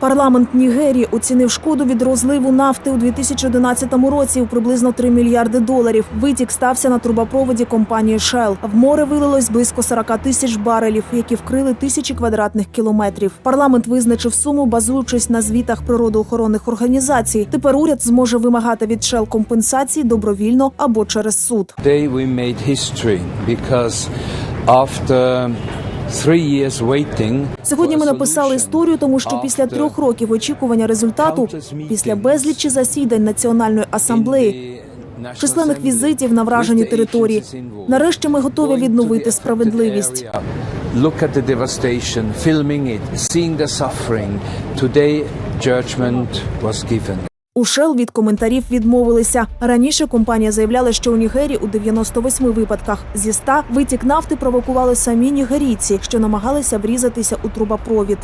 Парламент Нігерії оцінив шкоду від розливу нафти у 2011 році у приблизно 3 мільярди доларів. Витік стався на трубопроводі компанії Shell. В море вилилось близько 40 тисяч барелів, які вкрили тисячі квадратних кілометрів. Парламент визначив суму, базуючись на звітах природоохоронних організацій. Тепер уряд зможе вимагати від Shell компенсації добровільно або через суд. Today we made history because after Сьогодні ми написали історію, тому що після трьох років очікування результату, після безлічі засідань національної асамблеї, численних візитів на вражені території, нарешті ми готові відновити справедливість. Look at the devastation, filming it, seeing the suffering. Today judgment was given. У Shell від коментарів відмовилися. Раніше компанія заявляла, що у Нігері у 98 випадках зі 100 витік нафти провокували самі нігерійці, що намагалися врізатися у трубопровід.